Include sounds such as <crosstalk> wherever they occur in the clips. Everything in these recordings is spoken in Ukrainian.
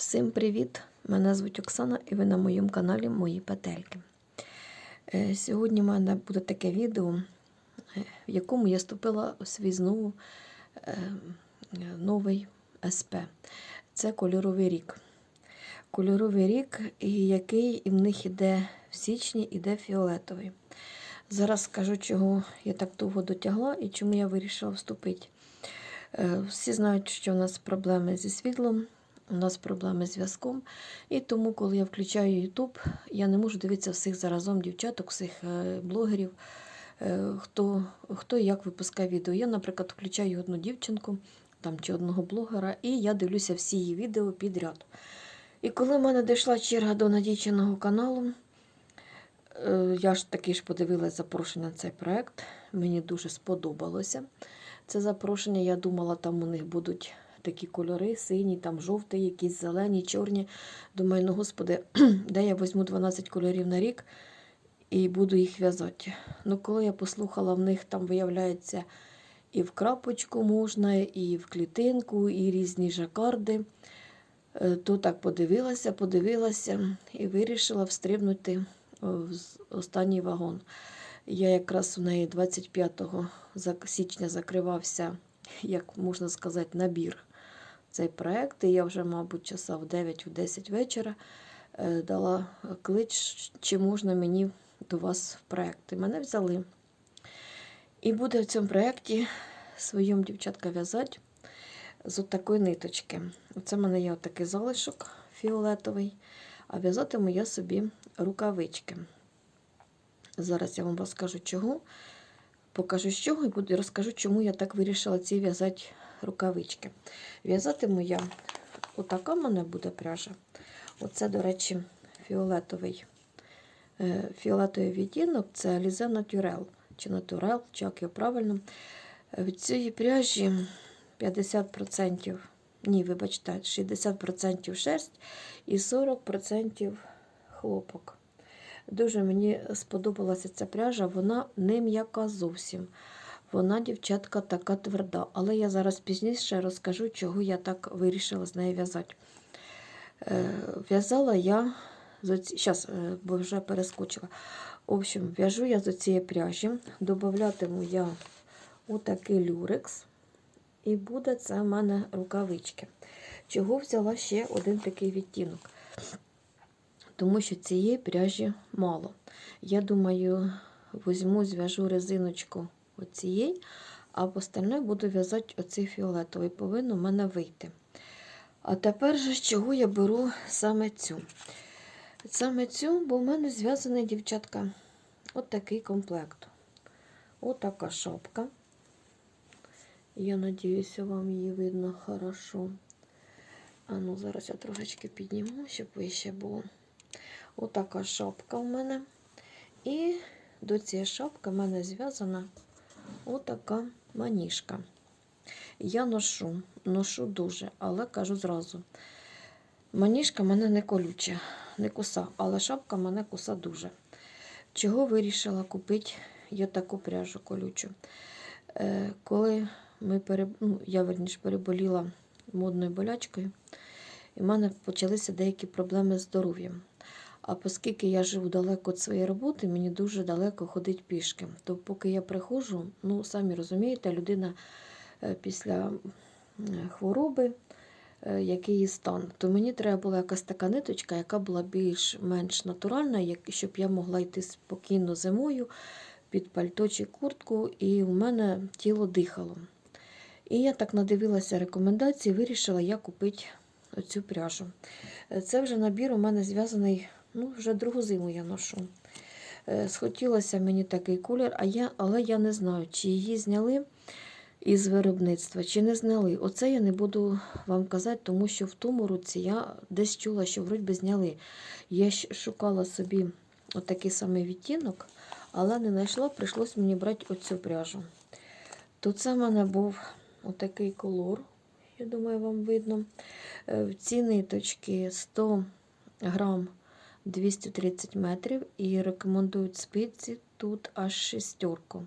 Всім привіт! Мене звуть Оксана і ви на моєму каналі Мої Петельки. Е, Сьогодні в мене буде таке відео, е, в якому я вступила у свій знову е, новий СП. Це кольоровий рік. Кольоровий рік, який в них іде в січні, іде фіолетовий. Зараз скажу, чого я так довго дотягла і чому я вирішила вступити. Всі знають, що в нас проблеми зі світлом, у нас проблеми з зв'язком. І тому, коли я включаю YouTube, я не можу дивитися всіх заразом дівчаток, всіх е, блогерів, е, хто, хто як випускає відео. Я, наприклад, включаю одну дівчинку там, чи одного блогера, і я дивлюся всі її відео підряд. І коли в мене дійшла черга до надійченого каналу, е, я ж таки ж подивилася запрошення на цей проект. Мені дуже сподобалося. Це запрошення, я думала, там у них будуть такі кольори, сині, там жовті, якісь зелені, чорні. Думаю, ну господи, <clears throat> де я візьму 12 кольорів на рік і буду їх в'язати. Ну, коли я послухала, в них там виявляється і в крапочку можна, і в клітинку, і різні жакарди. Е, То так подивилася, подивилася і вирішила встрибнути в останній вагон. Я якраз у неї 25 січня закривався, як можна сказати, набір цей проект. І я вже, мабуть, часа в 9-10 вечора е, дала клич, чи можна мені до вас в проект. І мене взяли. І буде в цьому проєкті своїм дівчатка в'язати з отакої ниточки. Оце в мене є отакий залишок фіолетовий, а в'язатиму я собі рукавички. Зараз я вам розкажу чого. Покажу з чого і розкажу, чому я так вирішила ці в'язати рукавички. В'язатиму я, отака мене буде пряжа. Оце, до речі, фіолетовий. е, Фіолетовий відтінок це Alize Naturel, чи Naturel, чи як його правильно. Від цієї пряжі 50%, ні, вибачте, 60% шерсть і 40% хлопок. Дуже мені сподобалася ця пряжа, вона не м'яка зовсім. Вона, дівчатка, така тверда. Але я зараз пізніше розкажу, чого я так вирішила з нею в'язати. Е, В'язала я зараз, бо вже перескочила. В общем, в'яжу я з цієї пряжі, додатиму я отакий люрекс, і буде це в мене рукавички. Чого взяла ще один такий відтінок? тому що цієї пряжі мало. Я думаю, візьму, зв'яжу резиночку оцієї, а в остальне буду в'язати оцей фіолетовий. Повинно в мене вийти. А тепер же з чого я беру саме цю? Саме цю, бо в мене зв'язаний, дівчатка, от такий комплект. Отака шапка. Я надіюся, вам її видно хорошо. А ну, зараз я трошечки підніму, щоб вище було. Отака шапка в мене. І до цієї шапки в мене зв'язана отака маніжка. Я ношу, ношу дуже, але кажу зразу. Маніжка мене не колюча, не куса, але шапка мене куса дуже. Чого вирішила купити я таку пряжу колючу? Е, коли ми переб... ну, я верніше переболіла модною болячкою, і в мене почалися деякі проблеми з здоров'ям. А оскільки я живу далеко від своєї роботи, мені дуже далеко ходить пішки. То поки я приходжу, ну самі розумієте, людина е, після хвороби, е, який її стан, то мені треба була якась така ниточка, яка була більш-менш натуральна, щоб я могла йти спокійно зимою під пальто чи куртку, і в мене тіло дихало. І я так надивилася рекомендації, вирішила я купити оцю пряжу. Е, Це вже набір у мене зв'язаний, ну, вже другу зиму я ношу. Е, Схотілося мені такий колір, а я, але я не знаю, чи її зняли із виробництва, чи не зняли. Оце я не буду вам казати, тому що в тому році я десь чула, що вроді зняли. Я шукала собі отакий самий відтінок, але не знайшла, прийшлось мені брати оцю пряжу. То це в мене був отакий колор, я думаю, вам видно. Е, В ці ниточки 100 грам 230 метрів і рекомендують спиці тут аж шестерку.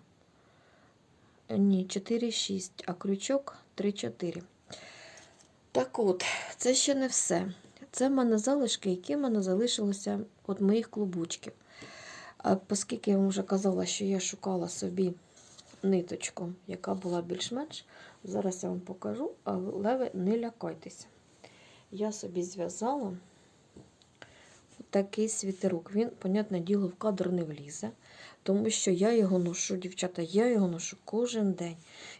Е, Ні, 4,6, а крючок 3-4. Так от, це ще не все. Це в мене залишки, які в мене залишилися від моїх клубочків. Оскільки я вам вже казала, що я шукала собі ниточку, яка була більш-менш, зараз я вам покажу, але ви не лякайтеся. Я собі зв'язала такий світерок. Він, понятне діло, в кадр не влізе, тому що я його ношу, дівчата, я його ношу кожен день.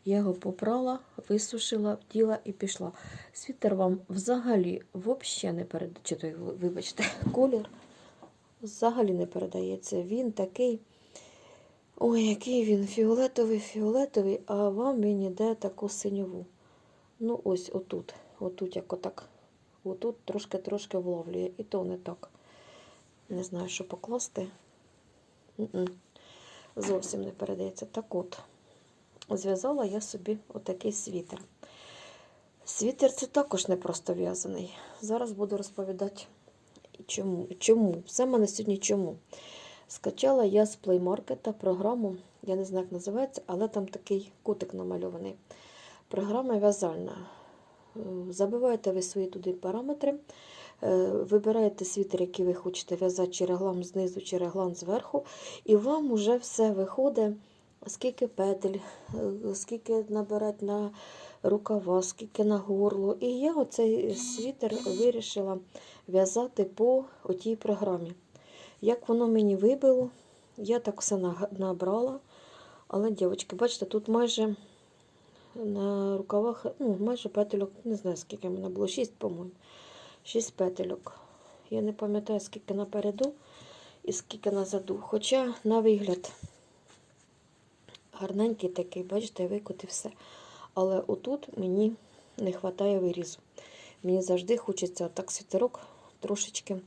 Я його попрала, висушила, вділа і пішла. Світер вам взагалі взагалі не передає, вибачте, <laughs> колір взагалі не передається. Він такий, ой, який він фіолетовий, фіолетовий, а вам він іде таку синьову. Ну, ось отут, отут, як отак. Отут трошки-трошки вловлює, і то не так. Не знаю, що покласти. М-м. Зовсім не передається. Так от, зв'язала я собі отакий світер. Світер це також не просто в'язаний. Зараз буду розповідати, чому. чому. Все в мене сьогодні чому. Скачала я з Play Market програму, я не знаю, як називається, але там такий кутик намальований. Програма в'язальна. Е, Забиваєте ви свої туди параметри, вибираєте світер, який ви хочете в'язати, чи реглан знизу, чи реглан зверху, і вам вже все виходить, скільки петель, е, скільки набирати на рукава, скільки на горло. І я оцей світер вирішила в'язати по отій програмі. Як воно мені вибило, я так все набрала. Але, дівчатки, бачите, тут майже на рукавах, ну, майже петельок, не знаю, скільки в мене було, 6, по-моєму. 6 петельок. Я не пам'ятаю, скільки напереду і скільки назаду. Хоча, на вигляд, гарненький такий, бачите, викот і все. Але отут мені не вистачає вирізу. Мені завжди хочеться так світерок трошечки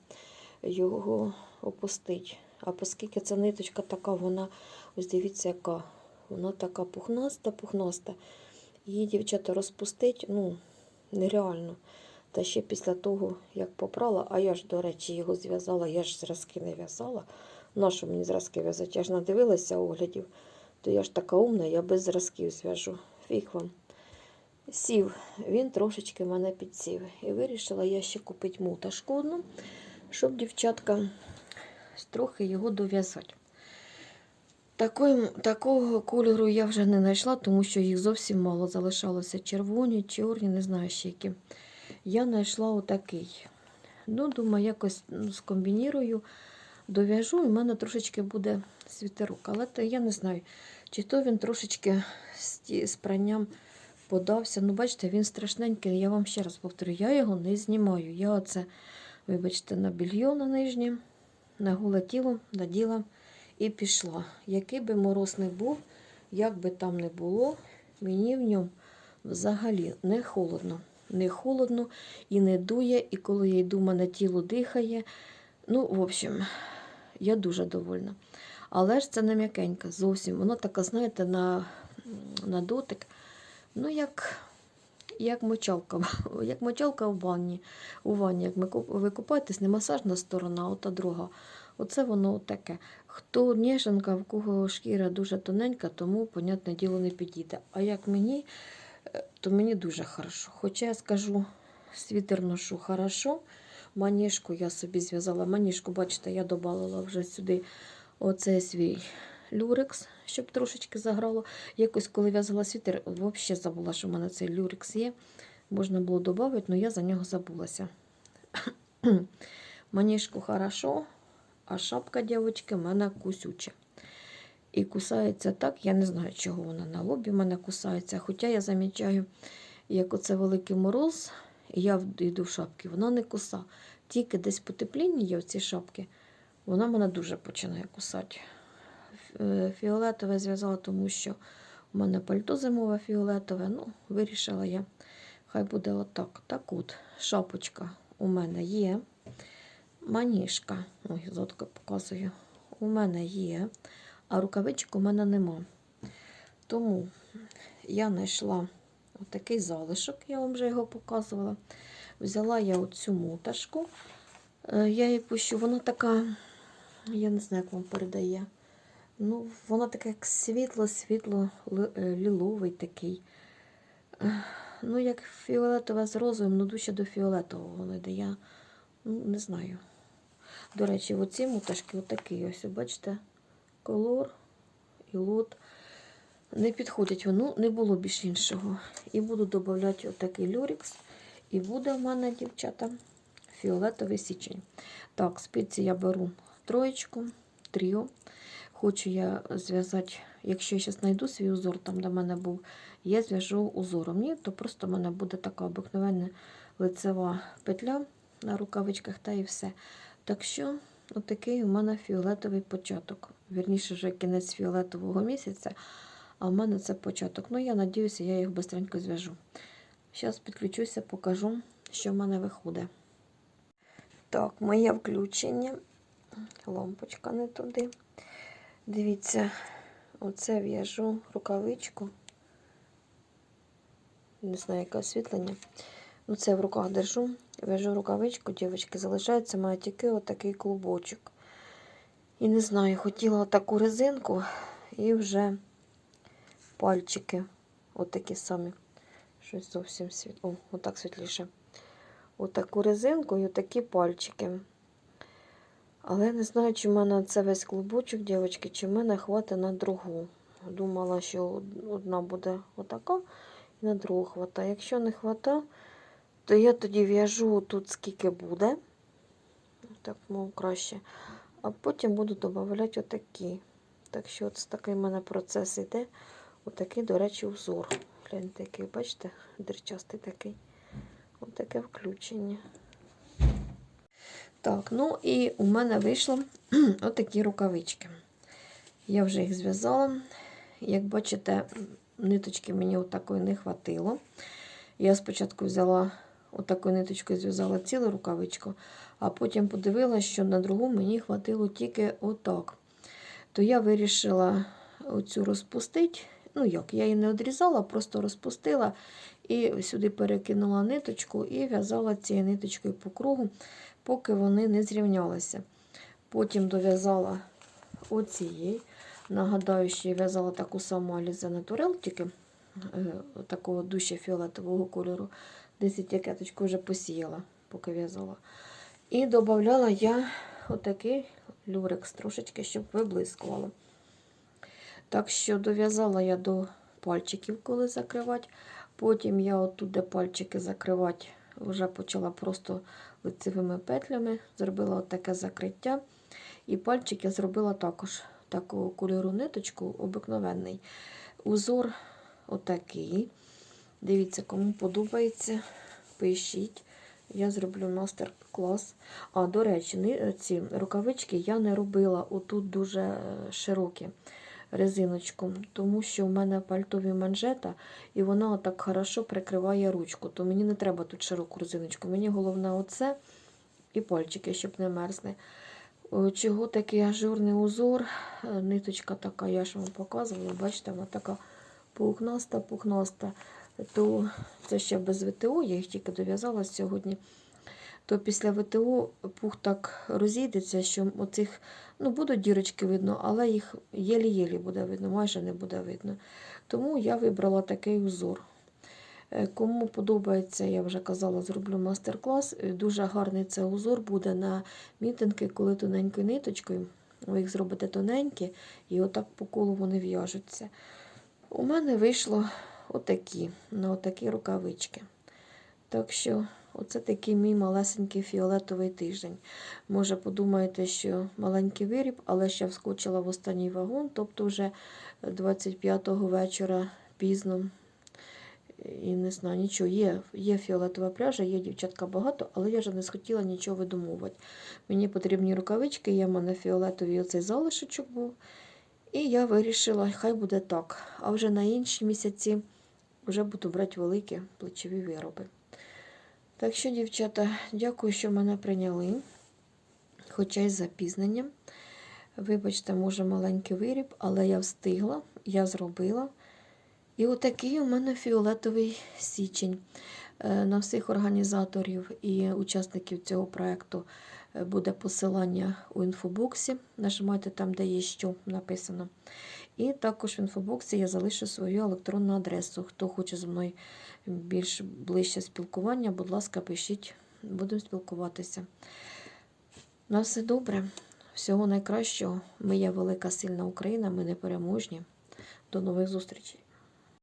його опустити. А оскільки ця ниточка така, вона, ось дивіться, яка. Вона така пухнаста, пухнаста. Її, дівчата, розпустить, ну, нереально. Та ще після того, як попрала, а я ж, до речі, його зв'язала, я ж зразки не в'язала. Нащо мені зразки в'язати? Я ж надивилася оглядів, то я ж така умна, я без зразків зв'яжу. Фіг вам. Сів, він трошечки мене підсів. І вирішила я ще купити муташку одну, щоб дівчатка трохи його дов'язати. Такого кольору я вже не знайшла, тому що їх зовсім мало залишалося. Червоні, чорні, не знаю ще які. Я знайшла отакий. Ну, думаю, якось ну, скомбінірую, дов'яжу, і в мене трошечки буде світерок. Але то я не знаю, чи то він трошечки з, пранням подався. Ну, бачите, він страшненький. Я вам ще раз повторю, я його не знімаю. Я оце, вибачте, на більйо на нижнє, на голе тіло наділа і пішла. Який би мороз не був, як би там не було, мені в ньому взагалі не холодно. Не холодно і не дує, і коли я йду, мене тіло дихає. Ну, в общем, я дуже довольна. Але ж це не м'якенька зовсім. Воно таке, знаєте, на, на дотик, ну, як, як мочалка. <laughs> Як мочалка в ванні. У ванні, як ви купаєтесь, не масажна сторона, ота друга. Оце воно таке. Хто ніженка, в кого шкіра дуже тоненька, тому, понятне діло, не підійде. А як мені, то мені дуже хорошо. Хоча я скажу, світер ношу хорошо. Маніжку я собі зв'язала. Маніжку, бачите, я додала вже сюди оцей свій люрекс, щоб трошечки заграло. Якось, коли в'язала світер, взагалі забула, що в мене цей люрекс є. Можна було додати, але я за нього забулася. <coughs> Маніжку хорошо, а шапка, дівчатки, в мене кусюча. І кусається так, я не знаю, чого вона на лобі в мене кусається. Хоча я замічаю, як оце великий мороз, і я йду в шапки, вона не куса. Тільки десь потепління є в ці шапки, вона мене дуже починає кусати. Е, Фіолетове зв'язала, тому що у мене пальто зимове фіолетове. Ну, вирішила я, хай буде отак. Так от, шапочка у мене є. Маніжка, ой, зотка показую, у мене є, а рукавичок у мене нема. Тому я знайшла отакий залишок, я вам вже його показувала. Взяла я оцю муташку. Е, Я її пущу, вона така, я не знаю, як вам передає. Ну, вона така, як світло-світло е, ліловий такий. Е, Ну, як фіолетове з розовим, ну дуже до фіолетового воно. Я Ну, не знаю. До речі, оці муташки отакі ось, бачите, колор і лот. Не підходять, ну, не було більш іншого. І буду додавати отакий люрікс. І буде в мене, дівчата, фіолетовий січень. Так, спиці я беру троєчку, тріо. Хочу я зв'язати, якщо я зараз знайду свій узор, там в мене був, я зв'яжу узором. Ні, то просто в мене буде така обикновенна лицева петля на рукавичках та і все. Так що, отакий у мене фіолетовий початок. Вірніше, вже кінець фіолетового місяця, а в мене це початок. Ну, я надіюся, я їх швидко зв'яжу. Зараз підключуся, покажу, що в мене виходить. Так, моє включення. Лампочка не туди. Дивіться, оце в'яжу рукавичку. Не знаю, яке освітлення. Ну, це в руках держу. В'яжу рукавичку, дівчатки, залишається має тільки отакий клубочок. І не знаю, хотіла таку резинку і вже пальчики отакі самі. Щось зовсім світ. О, отак світліше. Отаку резинку і отакі пальчики. Але не знаю, чи в мене це весь клубочок, дівчатки, чи в мене хватить на другу. Думала, що одна буде отака, і на другу хватає. Якщо не хватає, то я тоді в'яжу тут скільки буде. Так, мов краще. А потім буду додавати отакі. Так що от такий в мене процес йде. Отакий, до речі, узор. Гляньте, який, бачите, дирчастий такий. Отаке включення. Так, ну і у мене вийшло <clears throat> отакі рукавички. Я вже їх зв'язала. Як бачите, ниточки мені отакої не хватило. Я спочатку взяла отакою ниточкою, зв'язала цілу рукавичку, а потім подивилася, що на другу мені хватило тільки отак. То я вирішила оцю розпустити. Ну як, я її не одрізала, просто розпустила і сюди перекинула ниточку і в'язала цією ниточкою по кругу, поки вони не зрівнялися. Потім дов'язала оцієї. Нагадаю, що я в'язала таку саму Alize Natural, тільки е, такого дужче фіолетового кольору. Десь етикеточку вже посіяла, поки в'язала. І додавала я отакий люрекс трошечки, щоб виблискувало. Так що дов'язала я до пальчиків, коли закривати. Потім я отут, де пальчики закривати, вже почала просто лицевими петлями, зробила таке закриття. І пальчик я зробила також такого кольору ниточку, обикновенний. Узор отакий. Дивіться, кому подобається, пишіть. Я зроблю мастер-клас. А, до речі, ці рукавички я не робила отут дуже е, широкі резиночку, тому що в мене пальтові манжета, і вона отак хорошо прикриває ручку. То мені не треба тут широку резиночку. Мені головне оце і пальчики, щоб не мерзли. Чого такий ажурний узор? Е, Ниточка така, я ж вам показувала, бачите, вона така пухнаста, пухнаста. То це ще без ВТО, я їх тільки дов'язала сьогодні. То після ВТО пух так розійдеться, що оцих, ну, будуть дірочки видно, але їх єлі-єлі буде видно, майже не буде видно. Тому я вибрала такий узор. Е, Кому подобається, я вже казала, зроблю мастер-клас. Е, Дуже гарний це узор буде на мітинги, коли тоненькою ниточкою. Ви їх зробите тоненькі, і отак по колу вони в'яжуться. У мене вийшло отакі, на отакі рукавички. Так що, оце такий мій малесенький фіолетовий тиждень. Може, подумаєте, що маленький виріб, але ще вскочила в останній вагон, тобто вже 25-го вечора пізно. І не знаю, нічого. Є є фіолетова пряжа, є дівчатка багато, але я вже не схотіла нічого видумувати. Мені потрібні рукавички, є в мене фіолетовий оцей залишочок був. І я вирішила, хай буде так. А вже на інші місяці вже буду брати великі плечові вироби. Так що, дівчата, дякую, що мене прийняли, хоча й запізненням. Вибачте, може, маленький виріб, але я встигла, я зробила. І отакий у мене фіолетовий січень. Е, На всіх організаторів і учасників цього проєкту е, буде посилання у інфобоксі. Нажимайте там, де є що написано. І також в інфобоксі я залишу свою електронну адресу. Хто хоче зі мною більш ближче спілкування, будь ласка, пишіть будемо спілкуватися. На все добре, всього найкращого. Ми є велика сильна Україна, ми непереможні. До нових зустрічей.